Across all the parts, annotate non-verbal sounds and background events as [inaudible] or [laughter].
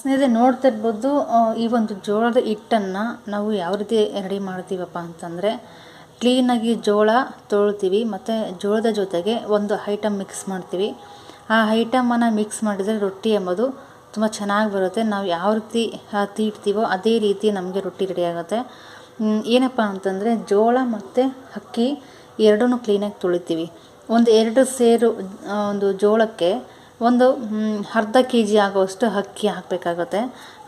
ಸ್ನೇಹಿತರೆ, ನೋಡ್ತಾ ಇರ್ಬೋದು ಈ ಒಂದು ಜೋಳದ ಹಿಟ್ಟನ್ನು ನಾವು ಯಾವ ರೀತಿ ರೆಡಿ ಮಾಡ್ತೀವಪ್ಪ ಅಂತಂದರೆ ಕ್ಲೀನಾಗಿ ಜೋಳ ತೊಳ್ತೀವಿ, ಮತ್ತು ಜೋಳದ ಜೊತೆಗೆ ಒಂದು ಐಟಮ್ ಮಿಕ್ಸ್ ಮಾಡ್ತೀವಿ. ಆ ಐಟಮನ್ನು ಮಿಕ್ಸ್ ಮಾಡಿದರೆ ರೊಟ್ಟಿ ಎಂಬುದು ತುಂಬ ಚೆನ್ನಾಗಿ ಬರುತ್ತೆ. ನಾವು ಯಾವ ರೀತಿ ತೀಡ್ತೀವೋ ಅದೇ ರೀತಿ ನಮಗೆ ರೊಟ್ಟಿ ರೆಡಿ ಆಗುತ್ತೆ. ಏನಪ್ಪ ಅಂತಂದರೆ, ಜೋಳ ಮತ್ತು ಅಕ್ಕಿ ಎರಡೂ ಕ್ಲೀನಾಗಿ ತೊಳಿತೀವಿ. ಒಂದು ಎರಡು ಸೇರು ಒಂದು ಜೋಳಕ್ಕೆ ಒಂದು ಅರ್ಧ ಕೆ ಜಿ ಆಗುವಷ್ಟು ಅಕ್ಕಿ ಹಾಕಬೇಕಾಗುತ್ತೆ.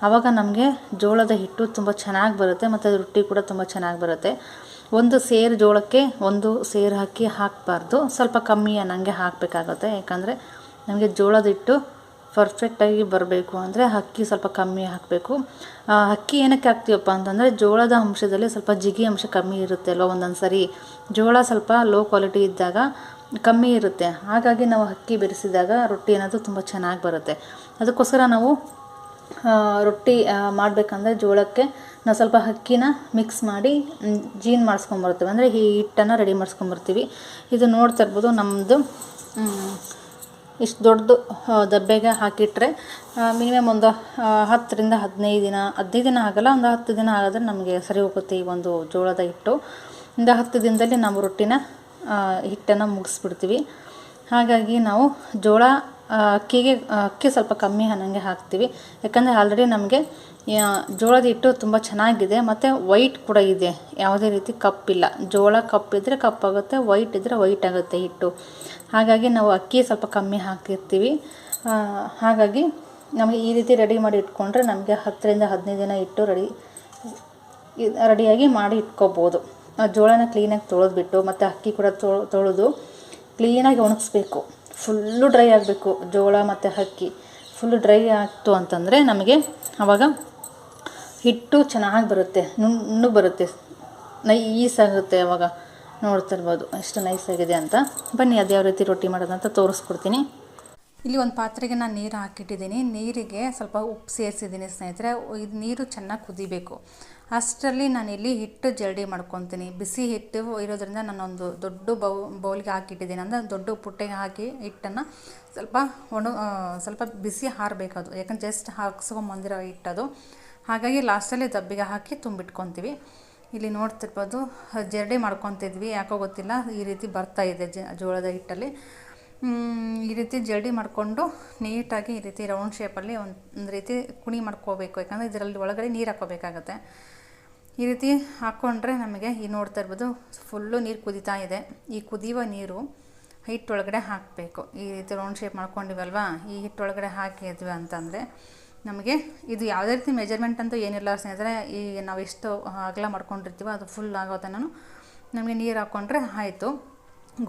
ಆವಾಗ ನಮಗೆ ಜೋಳದ ಹಿಟ್ಟು ತುಂಬ ಚೆನ್ನಾಗಿ ಬರುತ್ತೆ ಮತ್ತು ರೊಟ್ಟಿ ಕೂಡ ತುಂಬ ಚೆನ್ನಾಗಿ ಬರುತ್ತೆ. ಒಂದು ಸೇರು ಜೋಳಕ್ಕೆ ಒಂದು ಸೇರು ಅಕ್ಕಿ ಹಾಕಬಾರ್ದು. ಸ್ವಲ್ಪ ಕಮ್ಮಿ ಅನ್ನಂಗೆ ಹಾಕಬೇಕಾಗುತ್ತೆ. ಯಾಕಂದರೆ ನಮಗೆ ಜೋಳದ ಹಿಟ್ಟು ಪರ್ಫೆಕ್ಟಾಗಿ ಬರಬೇಕು ಅಂದರೆ ಅಕ್ಕಿ ಸ್ವಲ್ಪ ಕಮ್ಮಿ ಹಾಕಬೇಕು. ಅಕ್ಕಿ ಏನಕ್ಕೆ ಹಾಕ್ತೀವಪ್ಪ ಅಂತಂದರೆ ಜೋಳದ ಅಂಶದಲ್ಲಿ ಸ್ವಲ್ಪ ಜಿಗಿ ಅಂಶ ಕಮ್ಮಿ ಇರುತ್ತೆ ಅಲ್ವ ಒಂದೊಂದು ಸರಿ ಜೋಳ ಸ್ವಲ್ಪ ಲೋ ಕ್ವಾಲಿಟಿ ಇದ್ದಾಗ ಕಮ್ಮಿ ಇರುತ್ತೆ. ಹಾಗಾಗಿ ನಾವು ಅಕ್ಕಿ ಬೆರೆಸಿದಾಗ ರೊಟ್ಟಿ ಅನ್ನೋದು ತುಂಬ ಚೆನ್ನಾಗಿ ಬರುತ್ತೆ. ಅದಕ್ಕೋಸ್ಕರ ನಾವು ರೊಟ್ಟಿ ಮಾಡಬೇಕಂದ್ರೆ ಜೋಳಕ್ಕೆ ನಾವು ಸ್ವಲ್ಪ ಅಕ್ಕಿನ ಮಿಕ್ಸ್ ಮಾಡಿ ಜೀನ್ ಮಾಡಿಸ್ಕೊಂಬರ್ತೀವಿ. ಅಂದರೆ ಈ ಹಿಟ್ಟನ್ನು ರೆಡಿ ಮಾಡಿಸ್ಕೊಂಬರ್ತೀವಿ. ಇದು ನೋಡ್ತಾ ಇರ್ಬೋದು ನಮ್ಮದು ಇಷ್ಟು ದೊಡ್ಡದು ದಬ್ಬೆಗೆ ಹಾಕಿಟ್ರೆ ಮಿನಿಮಮ್ ಒಂದು ಹತ್ತರಿಂದ ಹದಿನೈದು ದಿನ ಹದಿನೈದು ದಿನ ಆಗಲ್ಲ, ಒಂದು ಹತ್ತು ದಿನ ಆಗಿದ್ರೆ ನಮಗೆ ಸರಿ ಹೋಗುತ್ತೆ ಈ ಒಂದು ಜೋಳದ ಹಿಟ್ಟು. ಒಂದು ಹತ್ತು ದಿನದಲ್ಲಿ ನಾವು ರೊಟ್ಟಿನ ಹಿಟ್ಟನ್ನು ಮುಗಿಸ್ಬಿಡ್ತೀವಿ. ಹಾಗಾಗಿ ನಾವು ಜೋಳ ಅಕ್ಕಿಗೆ ಅಕ್ಕಿ ಸ್ವಲ್ಪ ಕಮ್ಮಿ ಅನ್ನಂಗೆ ಹಾಕ್ತೀವಿ. ಯಾಕಂದರೆ ಆಲ್ರೆಡಿ ನಮಗೆ ಜೋಳದ ಹಿಟ್ಟು ತುಂಬ ಚೆನ್ನಾಗಿದೆ, ಮತ್ತು ವೈಟ್ ಕೂಡ ಇದೆ. ಯಾವುದೇ ರೀತಿ ಕಪ್ಪಿಲ್ಲ ಜೋಳ ಕಪ್ಪಿದ್ರೆ ಕಪ್ಪಾಗುತ್ತೆ ವೈಟ್ ಇದ್ದರೆ ವೈಟ್ ಆಗುತ್ತೆ ಹಿಟ್ಟು. ಹಾಗಾಗಿ ನಾವು ಅಕ್ಕಿ ಸ್ವಲ್ಪ ಕಮ್ಮಿ ಹಾಕಿರ್ತೀವಿ. ಹಾಗಾಗಿ ನಮಗೆ ಈ ರೀತಿ ರೆಡಿ ಮಾಡಿ ಇಟ್ಕೊಂಡ್ರೆ ನಮಗೆ ಹತ್ತರಿಂದ ಹದಿನೈದು ದಿನ ಇಟ್ಟು ರೆಡಿ ರೆಡಿಯಾಗಿ ಮಾಡಿ ಇಟ್ಕೋಬೋದು. ಜೋಳನ ಕ್ಲೀನಾಗಿ ತೊಳೆದ್ಬಿಟ್ಟು ಮತ್ತು ಅಕ್ಕಿ ಕೂಡ ತೊಳೆ, ತೊಳೆದು ಕ್ಲೀನಾಗಿ ಒಣಗಿಸ್ಬೇಕು. ಫುಲ್ಲು ಡ್ರೈ ಆಗಬೇಕು ಜೋಳ ಮತ್ತು ಅಕ್ಕಿ. ಫುಲ್ಲು ಡ್ರೈ ಆಯಿತು ಅಂತಂದರೆ ನಮಗೆ ಆವಾಗ ಹಿಟ್ಟು ಚೆನ್ನಾಗಿ ಬರುತ್ತೆ ನುಣ್ಣು ಬರುತ್ತೆ. ನೈಸ್ ಆಗುತ್ತೆ ಅವಾಗ ನೋಡ್ತಾ ಇರ್ಬೋದು ಎಷ್ಟು ನೈಸ್ ಆಗಿದೆ ಅಂತ. ಬನ್ನಿ ಅದು ಯಾವ ರೀತಿ ರೊಟ್ಟಿ ಮಾಡೋದಂತ ತೋರಿಸ್ಕೊಡ್ತೀನಿ. ಇಲ್ಲಿ ಒಂದು ಪಾತ್ರೆಗೆ ನಾನು ನೀರು ಹಾಕಿಟ್ಟಿದ್ದೀನಿ. ನೀರಿಗೆ ಸ್ವಲ್ಪ ಉಪ್ಪು ಸೇರಿಸಿದ್ದೀನಿ ಸ್ನೇಹಿತರೆ. ಇದು ನೀರು ಚೆನ್ನಾಗಿ ಕುದಿಬೇಕು. ಅಷ್ಟರಲ್ಲಿ ಇಲ್ಲಿ ಹಿಟ್ಟು ಜರಡಿ ಮಾಡ್ಕೊತೀನಿ. ಬಿಸಿ ಹಿಟ್ಟು ಇರೋದ್ರಿಂದ ನಾನೊಂದು ದೊಡ್ಡ ಬೌ, ಬೌಲ್ಗೆ ಹಾಕಿಟ್ಟಿದ್ದೀನಿ. ಅಂದರೆ ದೊಡ್ಡ ಪುಟ್ಟೆಗೆ ಹಾಕಿ ಹಿಟ್ಟನ್ನು ಸ್ವಲ್ಪ ಒಣ ಸ್ವಲ್ಪ ಬಿಸಿ ಹಾರಬೇಕದು. ಯಾಕಂದ್ರೆ ಜಸ್ಟ್ ಹಾಕ್ಸ್ಕೊಂಬಂದಿರೋ ಹಿಟ್ಟದು. ಹಾಗಾಗಿ ಲಾಸ್ಟಲ್ಲಿ ದಬ್ಬಿಗೆ ಹಾಕಿ ತುಂಬಿಟ್ಕೊತೀವಿ. ಇಲ್ಲಿ ನೋಡ್ತಿರ್ಬೋದು, ಜರಡಿ ಮಾಡ್ಕೊತಿದ್ವಿ. ಯಾಕೋ ಗೊತ್ತಿಲ್ಲ. ಈ ರೀತಿ ಬರ್ತಾ ಇದೆ ಜೋಳದ ಹಿಟ್ಟಲ್ಲಿ. ಈ ರೀತಿ ಜಲ್ಡಿ ಮಾಡಿಕೊಂಡು ನೀಟಾಗಿ ಈ ರೀತಿ ರೌಂಡ್ ಶೇಪಲ್ಲಿ ಒಂದು ರೀತಿ ಕುಣಿ ಮಾಡ್ಕೋಬೇಕು. ಯಾಕಂದರೆ ಇದರಲ್ಲಿ ಒಳಗಡೆ ನೀರು ಹಾಕೋಬೇಕಾಗತ್ತೆ. ಈ ರೀತಿ ಹಾಕ್ಕೊಂಡ್ರೆ ನಮಗೆ ಈ ನೋಡ್ತಾ ಇರ್ಬೋದು ಫುಲ್ಲು ನೀರು ಕುದೀತಾ ಇದೆ. ಈ ಕುದಿಯುವ ನೀರು ಹಿಟ್ಟೊಳಗಡೆ ಹಾಕಬೇಕು. ಈ ರೀತಿ ರೌಂಡ್ ಶೇಪ್ ಮಾಡ್ಕೊಂಡಿವಲ್ವಾ? ಈ ಹಿಟ್ಟೊಳಗಡೆ ಹಾಕಿದ್ವಿ ಅಂತಂದರೆ ನಮಗೆ ಇದು ಯಾವುದೇ ರೀತಿ ಮೆಜರ್ಮೆಂಟ್ ಅಂತೂ ಏನಿಲ್ಲ. ಸ್ನೇಹಿತರೆ, ಈ ನಾವು ಎಷ್ಟು ಅಗಲ ಮಾಡ್ಕೊಂಡಿರ್ತೀವೋ ಅದು ಫುಲ್ ಆಗೋ ತನಕ ನಮಗೆ ನೀರು ಹಾಕ್ಕೊಂಡ್ರೆ ಆಯಿತು.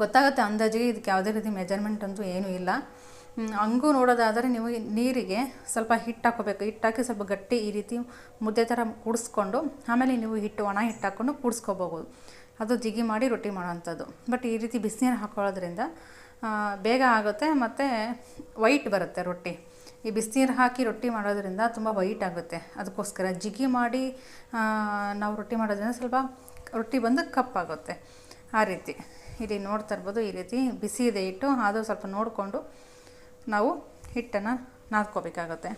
ಗೊತ್ತಾಗುತ್ತೆ ಅಂದಾಜಿಗೆ ಇದಕ್ಕೆ ಯಾವುದೇ ರೀತಿ ಮೆಜರ್ಮೆಂಟ್ ಅಂತೂ ಏನೂ ಇಲ್ಲ. ಹಂಗೂ ನೋಡೋದಾದರೆ ನೀವು ನೀರಿಗೆ ಸ್ವಲ್ಪ ಹಿಟ್ಟು ಹಾಕೋಬೇಕು ಹಿಟ್ಟು ಹಾಕಿ ಸ್ವಲ್ಪ ಗಟ್ಟಿ ಈ ರೀತಿ ಮುದ್ದೆ ಥರ ಕೂಡಿಸ್ಕೊಂಡು, ಆಮೇಲೆ ನೀವು ಹಿಟ್ಟು, ಒಣ ಹಿಟ್ಟು ಹಾಕ್ಕೊಂಡು ಅದು ಜಿಗಿ ಮಾಡಿ ರೊಟ್ಟಿ ಮಾಡೋವಂಥದ್ದು. ಬಟ್ ಈ ರೀತಿ ಬಿಸಿನೀರು ಹಾಕೊಳ್ಳೋದ್ರಿಂದ ಬೇಗ ಆಗುತ್ತೆ ಮತ್ತು ವೈಟ್ ಬರುತ್ತೆ ರೊಟ್ಟಿ. ಈ ಬಿಸಿನೀರು ಹಾಕಿ ರೊಟ್ಟಿ ಮಾಡೋದ್ರಿಂದ ತುಂಬ ವೈಟ್ ಆಗುತ್ತೆ. ಅದಕ್ಕೋಸ್ಕರ ಜಿಗಿ ಮಾಡಿ ನಾವು ರೊಟ್ಟಿ ಮಾಡೋದ್ರಿಂದ ಸ್ವಲ್ಪ ರೊಟ್ಟಿ ಬಂದು ಕಪ್ಪಾಗುತ್ತೆ ಆ ರೀತಿ. ಇಲ್ಲಿ ನೋಡ್ತಾ ಇರ್ಬೋದು, ಈ ರೀತಿ ಬಿಸಿ ಇದೆ ಹಿಟ್ಟು, ಅದು ಸ್ವಲ್ಪ ನೋಡಿಕೊಂಡು ನಾವು ಹಿಟ್ಟನ್ನು ನಾದ್ಕೋಬೇಕಾಗುತ್ತೆ.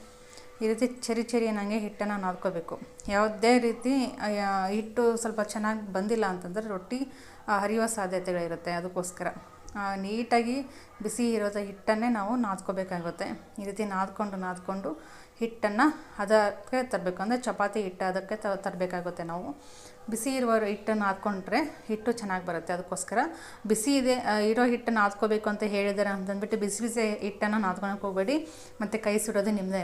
ಈ ರೀತಿ ಚರಿ ಚರಿ ಅನ್ನಂಗೆ ಹಿಟ್ಟನ್ನು ನಾದ್ಕೋಬೇಕು. ಯಾವುದೇ ರೀತಿ ಹಿಟ್ಟು ಸ್ವಲ್ಪ ಚೆನ್ನಾಗಿ ಬಂದಿಲ್ಲ ಅಂತಂದರೆ ರೊಟ್ಟಿ ಹರಿಯುವ ಸಾಧ್ಯತೆಗಳಿರುತ್ತೆ ಅದಕ್ಕೋಸ್ಕರ. ನೀಟಾಗಿ ಬಿಸಿ ಇರೋದ ಹಿಟ್ಟನ್ನೇ ನಾವು ನಾದ್ಕೋಬೇಕಾಗುತ್ತೆ. ಈ ರೀತಿ ನಾದ್ಕೊಂಡು ನಾದ್ಕೊಂಡು ಹಿಟ್ಟನ್ನು ಅದಕ್ಕೆ ತರಬೇಕು. ಅಂದರೆ ಚಪಾತಿ ಹಿಟ್ಟು ಅದಕ್ಕೆ ತರಬೇಕಾಗುತ್ತೆ ನಾವು. ಬಿಸಿ ಇರುವ ಹಿಟ್ಟನ್ನು ಹಾಕ್ಕೊಂಡ್ರೆ ಹಿಟ್ಟು ಚೆನ್ನಾಗಿ ಬರುತ್ತೆ ಅದಕ್ಕೋಸ್ಕರ. ಬಿಸಿ ಇದೆ ಇರೋ ಹಿಟ್ಟನ್ನು ಹಾಕ್ಕೋಬೇಕು ಅಂತ ಹೇಳಿದ್ದಾರೆ ಅಂತಂದ್ಬಿಟ್ಟು ಬಿಸಿ ಬಿಸಿ ಹಿಟ್ಟನ್ನು ನಾದ್ಕೊಳಕ್ಕೆ ಹೋಗಬೇಡಿ. ಮತ್ತು ಕೈ ಸುಡೋದು ನಿಮ್ಮದೇ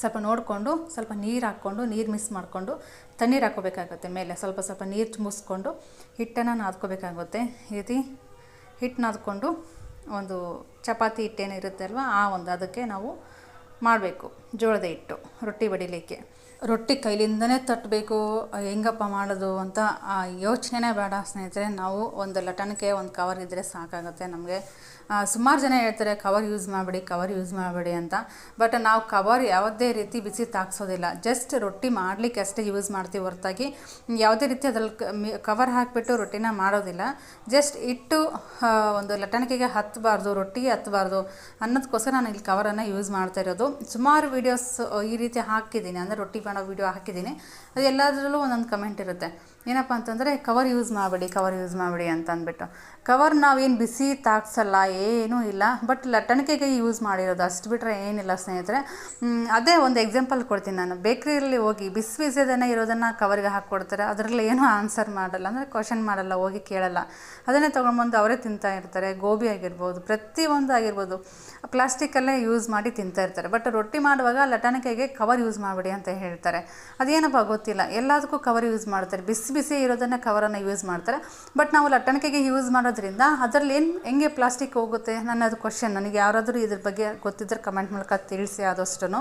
ಸ್ವಲ್ಪ ನೋಡಿಕೊಂಡು, ಸ್ವಲ್ಪ ನೀರು ಹಾಕ್ಕೊಂಡು, ನೀರು ಮಿಕ್ಸ್ ಮಾಡಿಕೊಂಡು ತಣ್ಣೀರು ಹಾಕ್ಕೋಬೇಕಾಗುತ್ತೆ ಮೇಲೆ. ಸ್ವಲ್ಪ ಸ್ವಲ್ಪ ನೀರು ತುಂಬಿಸ್ಕೊಂಡು ಹಿಟ್ಟನ್ನು ನಾದ್ಕೋಬೇಕಾಗುತ್ತೆ. ಈ ರೀತಿ ಹಿಟ್ಟು ನಾದ್ಕೊಂಡು ಒಂದು ಚಪಾತಿ ಹಿಟ್ಟೇನಿರುತ್ತೆ ಅಲ್ವ ಆ ಒಂದು, ಅದಕ್ಕೆ ನಾವು ಮಾಡಬೇಕು, ಜೋಳದ ಹಿಟ್ಟು, ರೊಟ್ಟಿ ಬಡಿಲಿಕ್ಕೆ. ರೊಟ್ಟಿ ಕೈಲಿಂದನೇ ತಟ್ಟಬೇಕು ಹೆಂಗಪ್ಪ ಮಾಡೋದು ಅಂತ ಯೋಚನೆನೇ ಬೇಡ ಸ್ನೇಹಿತರೆ. ನಾವು ಒಂದು ಲಟಣಿಕೆ ಒಂದು ಕವರ್ ಇದ್ದರೆ ಸಾಕಾಗುತ್ತೆ ನಮಗೆ. ಸುಮಾರು ಜನ ಹೇಳ್ತಾರೆ ಕವರ್ ಯೂಸ್ ಮಾಡಬೇಡಿ ಕವರ್ ಯೂಸ್ ಮಾಡಬೇಡಿ ಅಂತ. ಬಟ್ ನಾವು ಕವರ್ ಯಾವುದೇ ರೀತಿ ಬಿಸಿ ತಾಕ್ಸೋದಿಲ್ಲ ಜಸ್ಟ್ ರೊಟ್ಟಿ ಮಾಡಲಿಕ್ಕೆ ಅಷ್ಟೇ ಯೂಸ್ ಮಾಡ್ತೀವಿ ಹೊರತಾಗಿ. ಯಾವುದೇ ರೀತಿ ಅದ್ರಲ್ಲಿ ಕವರ್ ಹಾಕಿಬಿಟ್ಟು ರೊಟ್ಟಿನ ಮಾಡೋದಿಲ್ಲ. ಜಸ್ಟ್ ಇಟ್ಟು ಒಂದು ಲಟಣಿಕೆಗೆ ಹತ್ತಬಾರ್ದು ರೊಟ್ಟಿಗೆ ಹತ್ತಬಾರ್ದು ಅನ್ನೋದಕ್ಕೋಸ್ಕರ ನಾನು ಇಲ್ಲಿ ಕವರನ್ನು ಯೂಸ್ ಮಾಡ್ತಾ ಇರೋದು. ಸುಮಾರು ವೀಡಿಯೋಸ್ ಈ ರೀತಿ ಹಾಕಿದ್ದೀನಿ. ಅಂದರೆ ರೊಟ್ಟಿ ಮಾಡೋ ವೀಡಿಯೋ ಹಾಕಿದ್ದೀನಿ. ಅದು ಎಲ್ಲದರಲ್ಲೂ ಒಂದೊಂದು ಕಮೆಂಟ್ ಇರುತ್ತೆ. ಏನಪ್ಪ ಅಂತಂದರೆ ಕವರ್ ಯೂಸ್ ಮಾಡಬೇಡಿ ಕವರ್ ಯೂಸ್ ಮಾಡಬೇಡಿ ಅಂತ ಅಂದ್ಬಿಟ್ಟು. ಕವರ್ ನಾವೇನು ಬಿಸಿ ತಾಗ್ಸಲ್ಲ ಏನೂ ಇಲ್ಲ. ಬಟ್ ಲಟ್ಟಣಿಕೆಗೆ ಯೂಸ್ ಮಾಡಿರೋದು ಅಷ್ಟು ಬಿಟ್ಟರೆ ಏನಿಲ್ಲ ಸ್ನೇಹಿತರೆ. ಅದೇ ಒಂದು ಎಕ್ಸಾಂಪಲ್ ಕೊಡ್ತೀನಿ ನಾನು. ಬೇಕ್ರಿಯಲ್ಲಿ ಹೋಗಿ ಬಿಸಿ ಬಿಸಿದನ್ನು ಇರೋದನ್ನು ಕವರ್ಗೆ ಹಾಕ್ಕೊಡ್ತಾರೆ. ಅದರಲ್ಲಿ ಏನೂ ಆನ್ಸರ್ ಮಾಡಲ್ಲ. ಅಂದರೆ ಕ್ವಶನ್ ಮಾಡಲ್ಲ, ಹೋಗಿ ಕೇಳಲ್ಲ. ಅದನ್ನೇ ತೊಗೊಂಡ್ಬಂದು ಅವರೇ ತಿಂತಾ ಇರ್ತಾರೆ. ಗೋಬಿ ಆಗಿರ್ಬೋದು ಪ್ರತಿಯೊಂದು ಆಗಿರ್ಬೋದು. ಪ್ಲಾಸ್ಟಿಕಲ್ಲೇ ಯೂಸ್ ಮಾಡಿ ತಿಂತಾ ಇರ್ತಾರೆ. ಬಟ್ ರೊಟ್ಟಿ ಮಾಡುವಾಗ ಲಟಾಣಿಕೆಗೆ ಕವರ್ ಯೂಸ್ ಮಾಡಿಬಿಡಿ ಅಂತ ಹೇಳ್ತಾರೆ. ಅದೇನಪ್ಪ ಗೊತ್ತಿಲ್ಲ. ಎಲ್ಲದಕ್ಕೂ ಕವರ್ ಯೂಸ್ ಮಾಡ್ತಾರೆ. ಬಿಸಿ ಬಿಸಿ ಇರೋದನ್ನು ಕವರನ್ನು ಯೂಸ್ ಮಾಡ್ತಾರೆ. ಬಟ್ ನಾವು ಲಟ್ಟಣಿಕೆಗೆ ಯೂಸ್ ಮಾಡೋದ್ರಿಂದ ಅದರಲ್ಲಿ ಏನು, ಹೆಂಗೆ ಪ್ಲಾಸ್ಟಿಕ್ ಹೋಗುತ್ತೆ? ನನ್ನದು ಕ್ವಶನ್ ನನಗೆ ಯಾರಾದರೂ ಇದ್ರ ಬಗ್ಗೆ ಗೊತ್ತಿದ್ದರೆ ಕಮೆಂಟ್ ಮೂಲಕ ತಿಳಿಸಿ ಆದಷ್ಟು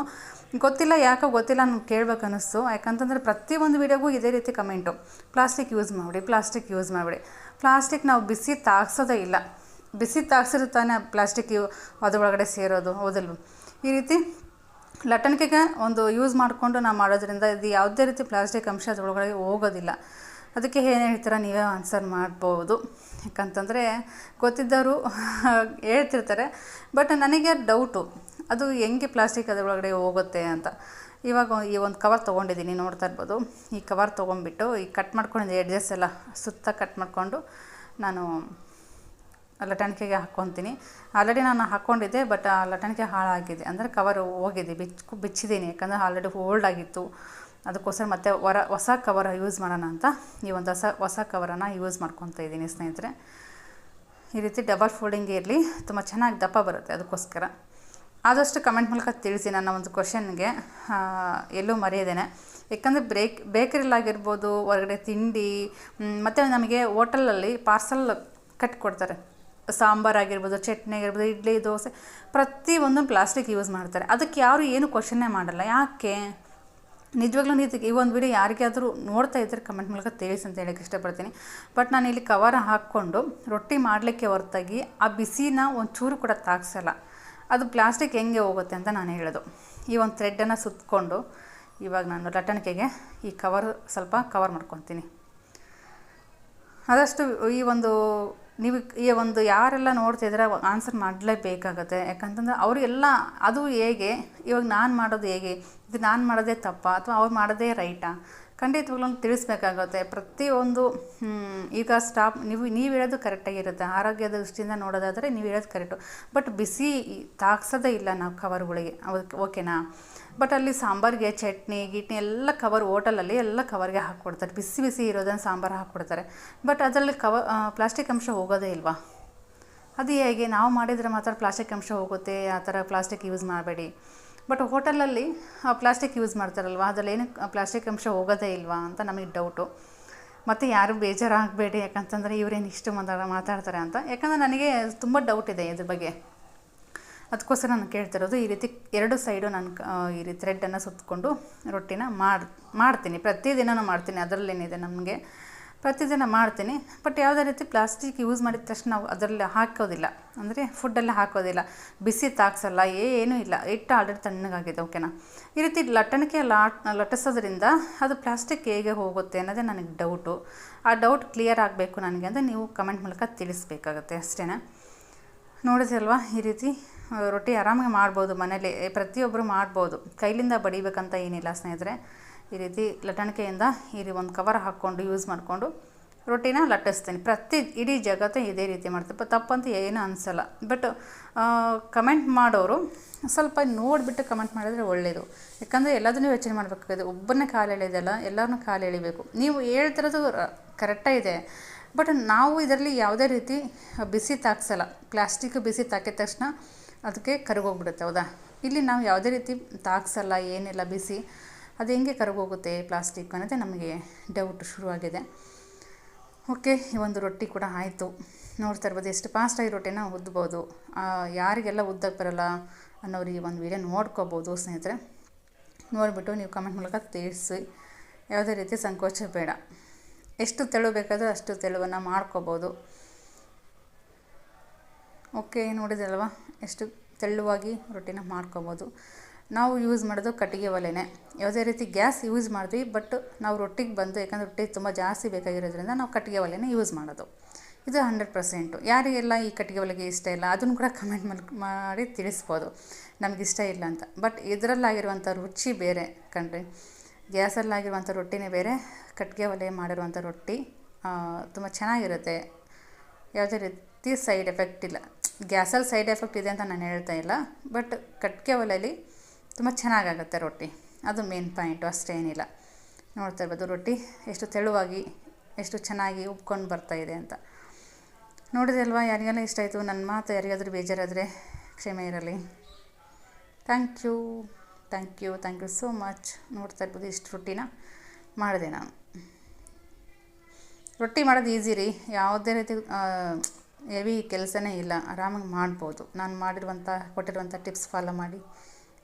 ಗೊತ್ತಿಲ್ಲ, ಯಾಕೋ ಗೊತ್ತಿಲ್ಲ ನನಗೆ ಕೇಳ್ಬೇಕು ಅನ್ನಿಸ್ತು ಯಾಕಂತಂದರೆ ಪ್ರತಿಯೊಂದು ವೀಡಿಯೋಗೂ ಇದೇ ರೀತಿ ಕಮೆಂಟು ಪ್ಲಾಸ್ಟಿಕ್ ಯೂಸ್ ಮಾಡಿ ಪ್ಲಾಸ್ಟಿಕ್ ಯೂಸ್ ಮಾಡಿಬಿಡಿ. ಪ್ಲಾಸ್ಟಿಕ್ ನಾವು ಬಿಸಿ ತಾಗ್ಸೋದೇ ಇಲ್ಲ. ಬಿಸಿ ತಾಗ್ಸಿದ್ರೆ ತಾನೇ ಪ್ಲಾಸ್ಟಿಕ್ ಅದರೊಳಗಡೆ ಸೇರೋದು, ಹೌದಲ್ವ? ಈ ರೀತಿ ಲಟ್ಟಣಿಕೆಗೆ ಒಂದು ಯೂಸ್ ಮಾಡಿಕೊಂಡು ನಾವು ಮಾಡೋದ್ರಿಂದ ಇದು ಯಾವುದೇ ರೀತಿ ಪ್ಲಾಸ್ಟಿಕ್ ಅಂಶ ಅದರೊಳಗಡೆ ಹೋಗೋದಿಲ್ಲ. ಅದಕ್ಕೆ ಏನು ಹೇಳ್ತೀರಾ? ನೀವೇ ಆನ್ಸರ್ ಮಾಡ್ಬೋದು. ಯಾಕಂತಂದರೆ ಗೊತ್ತಿದ್ದವರು [laughs] ಹೇಳ್ತಿರ್ತಾರೆ. ಬಟ್ ನನಗೆ ಡೌಟು ಅದು ಹೆಂಗೆ ಪ್ಲಾಸ್ಟಿಕ್ ಅದರೊಳಗಡೆ ಹೋಗುತ್ತೆ ಅಂತ. ಇವಾಗ ಈ ಒಂದು ಕವರ್ ತೊಗೊಂಡಿದ್ದೀನಿ, ನೋಡ್ತಾ ಇರ್ಬೋದು. ಈ ಕವರ್ ತೊಗೊಂಡ್ಬಿಟ್ಟು ಈ ಕಟ್ ಮಾಡ್ಕೊಂಡಿದ್ದೆ ಎಡ್ಜಸ್ ಎಲ್ಲ ಸುತ್ತ ಕಟ್ ಮಾಡಿಕೊಂಡು ನಾನು ಲಟಾಣಿಕೆಗೆ ಹಾಕ್ಕೊತೀನಿ. ಆಲ್ರೆಡಿ ನಾನು ಹಾಕ್ಕೊಂಡಿದ್ದೆ ಬಟ್ ಆ ಲಟ್ಟಣಿಕೆ ಹಾಳಾಗಿದೆ. ಅಂದರೆ ಕವರ್ ಹೋಗಿದೆ ಬಿಚ್ಚು ಬಿಚ್ಚಿದ್ದೀನಿ. ಯಾಕಂದರೆ ಆಲ್ರೆಡಿ ಓಲ್ಡ್ ಆಗಿತ್ತು. ಅದಕ್ಕೋಸ್ಕರ ಮತ್ತೆ ಹೊರ ಹೊಸ ಕವರ್ ಯೂಸ್ ಮಾಡೋಣ ಅಂತ. ಈ ಒಂದು ಹೊಸ ಹೊಸ ಕವರನ್ನು ಯೂಸ್ ಮಾಡ್ಕೊತಾ ಇದ್ದೀನಿ ಸ್ನೇಹಿತರೆ. ಈ ರೀತಿ ಡಬಲ್ ಫೋಲ್ಡಿಂಗ್ ಇರಲಿ, ತುಂಬ ಚೆನ್ನಾಗಿ ದಪ್ಪ ಬರುತ್ತೆ ಅದಕ್ಕೋಸ್ಕರ. ಆದಷ್ಟು ಕಮೆಂಟ್ ಮೂಲಕ ತಿಳಿಸಿ ನನ್ನ ಒಂದು ಕ್ವಶನ್ಗೆ ಎಲ್ಲೂ ಮರೆಯದೇನೆ. ಯಾಕಂದರೆ ಬ್ರೇಕ್ ಬೇಕರಿಲಾಗಿರ್ಬೋದು ಹೊರಗಡೆ ತಿಂಡಿ ಮತ್ತು ನಮಗೆ ಹೋಟೆಲಲ್ಲಿ ಪಾರ್ಸಲ್ ಕಟ್ಕೊಡ್ತಾರೆ. ಸಾಂಬಾರ್ ಆಗಿರ್ಬೋದು, ಚಟ್ನಿ ಆಗಿರ್ಬೋದು, ಇಡ್ಲಿ, ದೋಸೆ, ಪ್ರತಿಯೊಂದು ಪ್ಲಾಸ್ಟಿಕ್ ಯೂಸ್ ಮಾಡ್ತಾರೆ. ಅದಕ್ಕೆ ಯಾರು ಏನು ಕ್ವಶನ್ನೇ ಮಾಡಲ್ಲ. ಯಾಕೆ? ನಿಜವಾಗ್ಲೂ ನೀವು ಈ ಒಂದು ವಿಡಿಯೋ ಯಾರಿಗಾದರೂ ನೋಡ್ತಾ ಇದ್ದರೆ ಕಮೆಂಟ್ ಮೂಲಕ ತಿಳಿಸಿ ಅಂತ ಹೇಳಕ್ಕೆ ಇಷ್ಟಪಡ್ತೀನಿ. ಬಟ್ ನಾನು ಇಲ್ಲಿ ಕವರ್ ಹಾಕ್ಕೊಂಡು ರೊಟ್ಟಿ ಮಾಡಲಿಕ್ಕೆ ಹೊರತಾಗಿ ಆ ಬಿಸಿನ ಒಂಚೂರು ಕೂಡ ತಾಕ್ಸಲ್ಲ ಅದು ಪ್ಲಾಸ್ಟಿಕ್ ಹೆಂಗೆ ಹೋಗುತ್ತೆ ಅಂತ ನಾನು ಹೇಳೋದು. ಈ ಒಂದು ಥ್ರೆಡ್ಡನ್ನು ಸುತ್ತಕೊಂಡು ಇವಾಗ ನಾನು ಲಟ್ಟಣಿಕೆಗೆ ಈ ಕವರ್ ಸ್ವಲ್ಪ ಕವರ್ ಮಾಡ್ಕೊತೀನಿ. ಆದಷ್ಟು ಈ ಒಂದು ನೀವು ಈ ಒಂದು ಯಾರೆಲ್ಲ ನೋಡ್ತಿದ್ರೆ ಆನ್ಸರ್ ಮಾಡಲೇಬೇಕಾಗತ್ತೆ. ಯಾಕಂತಂದ್ರೆ ಅವರಿಗೆಲ್ಲ ಅದು ಹೇಗೆ, ಇವಾಗ ನಾನು ಮಾಡೋದು ಹೇಗೆ, ಇದು ನಾನು ಮಾಡೋದೇ ತಪ್ಪಾ, ಅಥವಾ ಅವ್ರು ಮಾಡೋದೇ ರೈಟಾ? ಖಂಡಿತವಾಗ್ಲೂ ತಿಳಿಸ್ಬೇಕಾಗುತ್ತೆ. ಪ್ರತಿಯೊಂದು ಈಗ ಸ್ಟಾಪ್, ನೀವು ನೀವು ಹೇಳೋದು ಕರೆಕ್ಟಾಗಿರುತ್ತೆ ಆರೋಗ್ಯದ ದೃಷ್ಟಿಯಿಂದ ನೋಡೋದಾದರೆ ನೀವು ಹೇಳೋದು ಕರೆಕ್ಟು. ಬಟ್ ಬಿಸಿ ತಾಗ್ಸೋದೇ ಇಲ್ಲ ನಾವು ಕವರ್ಗಳಿಗೆ. ಓಕೆನಾ? ಬಟ್ ಅಲ್ಲಿ ಸಾಂಬಾರಿಗೆ ಚಟ್ನಿ, ಗಿಟ್ನಿ ಎಲ್ಲ ಕವರ್, ಹೋಟೆಲಲ್ಲಿ ಎಲ್ಲ ಕವರ್ಗೆ ಹಾಕ್ಕೊಡ್ತಾರೆ. ಬಿಸಿ ಬಿಸಿ ಇರೋದನ್ನು ಸಾಂಬಾರು ಹಾಕ್ಕೊಡ್ತಾರೆ. ಬಟ್ ಅದರಲ್ಲಿ ಕವ ಪ್ಲಾಸ್ಟಿಕ್ ಅಂಶ ಹೋಗೋದೇ ಇಲ್ವಾ? ಅದು ಹೇಗೆ? ನಾವು ಮಾಡಿದರೆ ಮಾತ್ರ ಪ್ಲಾಸ್ಟಿಕ್ ಅಂಶ ಹೋಗುತ್ತೆ, ಆ ಥರ ಪ್ಲಾಸ್ಟಿಕ್ ಯೂಸ್ ಮಾಡಬೇಡಿ. ಬಟ್ ಹೋಟೆಲಲ್ಲಿ ಪ್ಲಾಸ್ಟಿಕ್ ಯೂಸ್ ಮಾಡ್ತಾರಲ್ವ? ಅದರಲ್ಲಿ ಏನು ಪ್ಲಾಸ್ಟಿಕ್ ಅಂಶ ಹೋಗೋದೇ ಇಲ್ವಾ ಅಂತ ನಮಗೆ ಡೌಟು ಮತ್ತು ಯಾರು ಬೇಜಾರಾಗಬೇಡಿ, ಯಾಕಂತಂದರೆ ಇವರೇನು ಇಷ್ಟು ಮಾತಾಡ, ಮಾತಾಡ್ತಾರೆ ಅಂತ. ಯಾಕಂದರೆ ನನಗೆ ತುಂಬ ಡೌಟ್ ಇದೆ ಇದ್ರ ಬಗ್ಗೆ. ಅದಕ್ಕೋಸ್ಕರ ನಾನು ಕೇಳ್ತಿರೋದು, ಈ ರೀತಿ ಎರಡು ಸೈಡು ನಾನು ಈ ರೀತಿ ಥ್ರೆಡ್ಡನ್ನು ಸುತ್ತಕೊಂಡು ರೊಟ್ಟಿನ ಮಾಡಿ, ಮಾಡ್ತೀನಿ. ಪ್ರತಿದಿನನೂ ಮಾಡ್ತೀನಿ. ಅದರಲ್ಲೇನಿದೆ ನಮಗೆ. ಪ್ರತಿದಿನ ಮಾಡ್ತೀನಿ. ಬಟ್ ಯಾವುದೇ ರೀತಿ ಪ್ಲಾಸ್ಟಿಕ್ ಯೂಸ್ ಮಾಡಿದ ತಕ್ಷಣ ನಾವು ಅದರಲ್ಲಿ ಹಾಕೋದಿಲ್ಲ. ಅಂದರೆ ಫುಡ್ಡಲ್ಲಿ ಹಾಕೋದಿಲ್ಲ. ಬಿಸಿ ತಾಕ್ಸಲ್ಲ ಏನೂ ಇಲ್ಲ. ಇಟ್ಟು ಆಲ್ರೆಡಿ ತಣ್ಣಗಾಗಿದೆ ಓಕೆನಾ ಈ ರೀತಿ ಲಟ್ಟಣಿಕೆ ಲಾಟ್ ಲಟ್ಟಿಸೋದ್ರಿಂದ ಅದು ಪ್ಲಾಸ್ಟಿಕ್ ಹೇಗೆ ಹೋಗುತ್ತೆ ಅನ್ನೋದೇ ನನಗೆ ಡೌಟು ಆ ಡೌಟ್ ಕ್ಲಿಯರ್ ಆಗಬೇಕು ನನಗೆ ಅಂದರೆ ನೀವು ಕಮೆಂಟ್ ಮೂಲಕ ತಿಳಿಸ್ಬೇಕಾಗುತ್ತೆ ಅಷ್ಟೇ ನೋಡಿದ್ರಲ್ವಾ? ಈ ರೀತಿ ರೊಟ್ಟಿ ಆರಾಮಾಗಿ ಮಾಡ್ಬೋದು ಮನೇಲಿ. ಪ್ರತಿಯೊಬ್ಬರು ಮಾಡ್ಬೋದು. ಕೈಲಿಂದ ಬಡಿಬೇಕಂತ ಏನಿಲ್ಲ ಸ್ನೇಹಿತರೆ. ಈ ರೀತಿ ಲಟಣಿಕೆಯಿಂದ ಈ ರೀತಿ ಒಂದು ಕವರ್ ಹಾಕ್ಕೊಂಡು ಯೂಸ್ ಮಾಡಿಕೊಂಡು ರೊಟ್ಟಿನ ಲಟ್ಟಿಸ್ತೀನಿ. ಪ್ರತಿ ಇಡೀ ಜಗತ್ತು ಇದೇ ರೀತಿ ಮಾಡ್ತೀವಿ ಬಟ್ ತಪ್ಪಂತ ಏನೂ ಅನಿಸಲ್ಲ. ಬಟ್ ಕಮೆಂಟ್ ಮಾಡೋರು ಸ್ವಲ್ಪ ನೋಡಿಬಿಟ್ಟು ಕಮೆಂಟ್ ಮಾಡಿದ್ರೆ ಒಳ್ಳೆಯದು ಯಾಕಂದರೆ ಎಲ್ಲದನ್ನೂ ಯೋಚನೆ ಮಾಡಬೇಕಾಗಿದೆ ಒಬ್ಬರನ್ನೇ ಕಾಲು ಎಳೆಯೋದಲ್ಲ ಎಲ್ಲರನ್ನೂ ಕಾಲು ಎಳಿಬೇಕು. ನೀವು ಹೇಳ್ತಿರೋದು ಕರೆಕ್ಟಾಗಿ ಇದೆ ಬಟ್ ನಾವು ಇದರಲ್ಲಿ ಯಾವುದೇ ರೀತಿ ಬಿಸಿ ತಾಕ್ಸಲ್ಲ. ಪ್ಲಾಸ್ಟಿಕ್ ಬಿಸಿ ತಾಕಿದ ತಕ್ಷಣ ಅದಕ್ಕೆ ಕರಗೋಗ್ಬಿಡುತ್ತೆ, ಹೌದಾ? ಇಲ್ಲಿ ನಾವು ಯಾವುದೇ ರೀತಿ ತಾಕ್ಸಲ್ಲ, ಏನಿಲ್ಲ, ಬಿಸಿ. ಅದು ಹೆಂಗೆ ಕರಗೋಗುತ್ತೆ ಪ್ಲಾಸ್ಟಿಕ್ ಅನ್ನೋದೇ ನಮಗೆ ಡೌಟ್ ಶುರುವಾಗಿದೆ. ಓಕೆ ಈ ಒಂದು ರೊಟ್ಟಿ ಕೂಡ ಆಯಿತು. ನೋಡ್ತಾ ಇರ್ಬೋದು ಎಷ್ಟು ಫಾಸ್ಟಾಗಿ ರೊಟ್ಟಿನ ಉದ್ಬೋದು. ಆ, ಯಾರಿಗೆಲ್ಲ ಉದ್ದಕ್ಕೆ ಬರಲ್ಲ ಅನ್ನೋರು ಈ ಒಂದು ವಿಡಿಯೋ ನೋಡ್ಕೋಬೋದು ಸ್ನೇಹಿತರೆ. ನೋಡಿಬಿಟ್ಟು ನೀವು ಕಮೆಂಟ್ ಮೂಲಕ ತಿಳಿಸಿ. ಯಾವುದೇ ರೀತಿ ಸಂಕೋಚ ಬೇಡ. ಎಷ್ಟು ತೆಳು ಬೇಕಾದರೂ ಅಷ್ಟು ತೆಳುವನ್ನು ಮಾಡ್ಕೋಬೋದು. ಓಕೆ ನೋಡಿದ್ರಲ್ವ? ಎಷ್ಟು ತೆಳ್ಳುವಾಗಿ ರೊಟ್ಟಿನ ಮಾಡ್ಕೊಬೋದು. ನಾವು ಯೂಸ್ ಮಾಡೋದು ಕಟ್ಟಿಗೆ ಒಲೆನೇ. ಯಾವುದೇ ರೀತಿ ಗ್ಯಾಸ್ ಯೂಸ್ ಮಾಡಿದ್ವಿ ಬಟ್ ನಾವು ರೊಟ್ಟಿಗೆ ಬಂದು, ಯಾಕಂದರೆ ರೊಟ್ಟಿ ತುಂಬ ಜಾಸ್ತಿ ಬೇಕಾಗಿರೋದ್ರಿಂದ ನಾವು ಕಟ್ಟಿಗೆ ಒಲೆನೇ ಯೂಸ್ ಮಾಡೋದು. ಇದು ಹಂಡ್ರೆಡ್ ಪರ್ಸೆಂಟು ಯಾರಿಗೆಲ್ಲ ಈ ಕಟ್ಟಿಗೆ ಒಲೆಗೆ ಇಷ್ಟ ಇಲ್ಲ, ಅದನ್ನು ಕೂಡ ಕಮೆಂಟ್ ಮಾಡಿ ತಿಳಿಸ್ಬೋದು. ನಮ್ಗೆ ಇಷ್ಟ ಇಲ್ಲ ಅಂತ. ಬಟ್ ಇದರಲ್ಲಾಗಿರುವಂಥ ರುಚಿ ಬೇರೆ, ಕಣ್ರಿ. ಗ್ಯಾಸಲ್ಲಾಗಿರುವಂಥ ರೊಟ್ಟಿನೇ ಬೇರೆ, ಕಟ್ಟಿಗೆ ಒಲೆ ಮಾಡಿರುವಂಥ ರೊಟ್ಟಿ ತುಂಬ ಚೆನ್ನಾಗಿರುತ್ತೆ. ಯಾವುದೇ ರೀತಿ ಸೈಡ್ ಎಫೆಕ್ಟ್ ಇಲ್ಲ. ಗ್ಯಾಸಲ್ಲಿ ಸೈಡ್ ಎಫೆಕ್ಟ್ ಇದೆ ಅಂತ ನಾನು ಹೇಳ್ತಾ ಇಲ್ಲ ಬಟ್ ಕಟ್ಟಿಗೆ ಒಲೆಯಲ್ಲಿ ತುಂಬ ಚೆನ್ನಾಗಾಗುತ್ತೆ ರೊಟ್ಟಿ. ಅದು ಮೇನ್ ಪಾಯಿಂಟು ಅಷ್ಟೇನಿಲ್ಲ ನೋಡ್ತಾ ಇರ್ಬೋದು ರೊಟ್ಟಿ ಎಷ್ಟು ತೆಳುವಾಗಿ, ಎಷ್ಟು ಚೆನ್ನಾಗಿ ಉಬ್ಕೊಂಡು ಇದೆ ಅಂತ. ನೋಡಿದ್ರಲ್ವಾ ಯಾರಿಗೆಲ್ಲ ಇಷ್ಟ ಆಯಿತು? ನನ್ನ ಮಾತು ಯಾರಿಗಾದರೂ ಬೇಜಾರಾದರೆ ಕ್ಷಮೆ ಇರಲಿ. Thank you thank you thank you so much ನೋಡ್ತಾ ಇರ್ಬೋದು ಇಷ್ಟು ರೊಟ್ಟಿನ ಮಾಡಿದೆ ನಾನು. ರೊಟ್ಟಿ ಮಾಡೋದು ಈಸಿ ರೀ. ಯಾವುದೇ ರೀತಿ ಹೆವಿ ಕೆಲಸನೇ ಇಲ್ಲ. ಆರಾಮಾಗಿ ಮಾಡ್ಬೋದು. ನಾನು ಮಾಡಿರುವಂಥ, ಕೊಟ್ಟಿರುವಂಥ ಟಿಪ್ಸ್ ಫಾಲೋ ಮಾಡಿ.